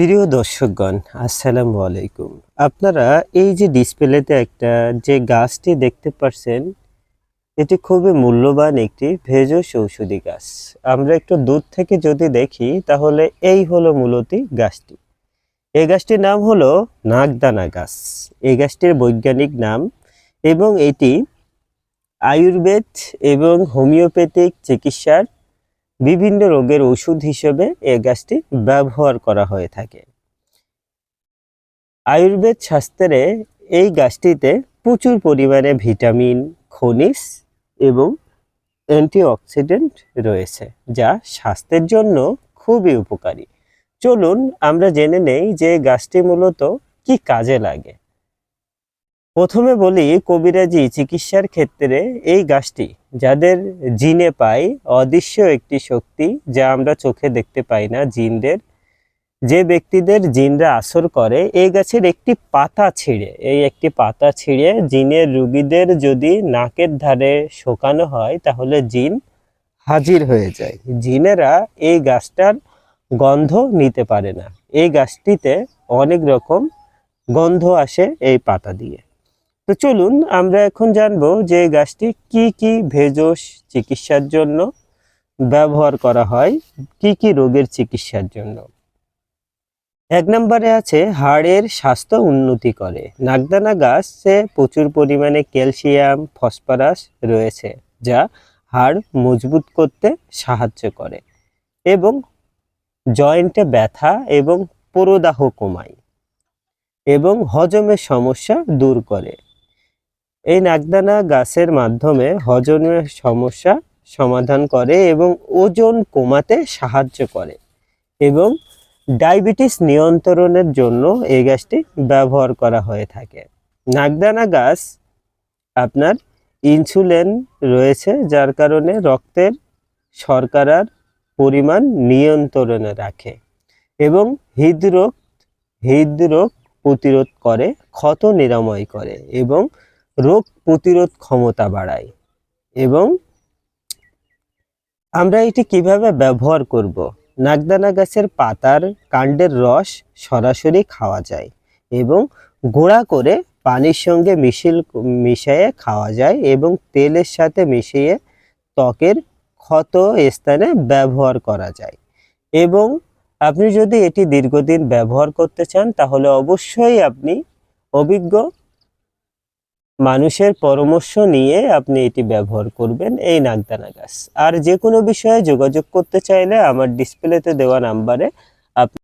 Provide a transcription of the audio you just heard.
প্রিয় দর্শকগণ, আসসালামু আলাইকুম। আপনারা এই যে ডিসপ্লেতে একটা যে গাছটি দেখতে পাচ্ছেন এটি খুবই মূল্যবান একটি ভেষজ ঔষধি গাছ। আমরা একটু দূর থেকে যদি দেখি, তাহলে এই হলো মূলত গাছটি। এই গাছটির নাম হলো নাগদানা গাছ। এই গাছটির বৈজ্ঞানিক নাম এবং এটি আয়ুর্বেদ এবং হোমিওপ্যাথিক চিকিৎসার বিভিন্ন রোগের ওষুধ হিসেবে এই গাছটি ব্যবহার করা হয়ে থাকে। আয়ুর্বেদ শাস্ত্রে এই গাছটিতে প্রচুর পরিমাণে ভিটামিন, খনিজ এবং অ্যান্টিঅক্সিডেন্ট রয়েছে, যা স্বাস্থ্যের জন্য খুবই উপকারী। চলুন আমরা জেনে নেই যে গাছটি মূলত কি কাজে লাগে। প্রথমে বলি কবিরাজি চিকিৎসার ক্ষেত্রে এই গাছটি, যাদের জিনে পাই অদৃশ্য একটি শক্তি যা আমরা চোখে দেখতে পাই না জিনদের, যে ব্যক্তিদের জিনরা আসর করে, এই গাছের একটি পাতা ছিঁড়ে, এই একটি পাতা ছিঁড়ে জিনের রুগীদের যদি নাকের ধারে শোকানো হয়, তাহলে জিন হাজির হয়ে যায়। জিনেরা এই গাছটার গন্ধ নিতে পারে না। এই গাছটিতে অনেক রকম গন্ধ আসে এই পাতা দিয়ে। তো চলুন, আমরা এখন জানব যে গাছটি কি কি ভেষজ চিকিৎসার জন্য ব্যবহার করা হয়, কি কি রোগের চিকিৎসার জন্য। এক নম্বরে আছে, হাড়ের স্বাস্থ্য উন্নতি করে। নাগদানা গাছে প্রচুর পরিমাণে ক্যালসিয়াম, ফসফরাস রয়েছে, যা হাড় মজবুত করতে সাহায্য করে এবং জয়েন্টে ব্যথা এবং প্রদাহ কমায় এবং হজমের সমস্যা দূর করে। এই নাকদানা গাছের মাধ্যমে হজমের সমস্যা সমাধান করে এবং ওজন কমাতে সাহায্য করে এবং ডায়াবেটিস নিয়ন্ত্রণের জন্য এই গাছটি ব্যবহার করা হয়ে থাকে। নাকদানা গাছ আপনার ইনসুলিন রয়েছে, যার কারণে রক্তের শর্করার পরিমাণ নিয়ন্ত্রণে রাখে এবং হৃদরোগ হৃদরোগ প্রতিরোধ করে, ক্ষত নিরাময় করে এবং রোগ প্রতিরোধ ক্ষমতা বাড়ায়। এবং আমরা এটি কীভাবে ব্যবহার করব? নাগদানা গাছের পাতার কাণ্ডের রস সরাসরি খাওয়া যায় এবং গুঁড়া করে পানির সঙ্গে মিশিল, মিশিয়ে খাওয়া যায় এবং তেলের সাথে মিশিয়ে ত্বকের ক্ষত স্থানে ব্যবহার করা যায়। এবং আপনি যদি এটি দীর্ঘদিন ব্যবহার করতে চান, তাহলে অবশ্যই আপনি অভিজ্ঞ মানুষের পরামর্শ নিয়ে আপনি এটি ব্যবহার করবেন এই নাগদানা গাছ। আর যে কোনো বিষয়ে যোগাযোগ করতে চাইলে আমার ডিসপ্লেতে দেওয়া নাম্বারে আপনি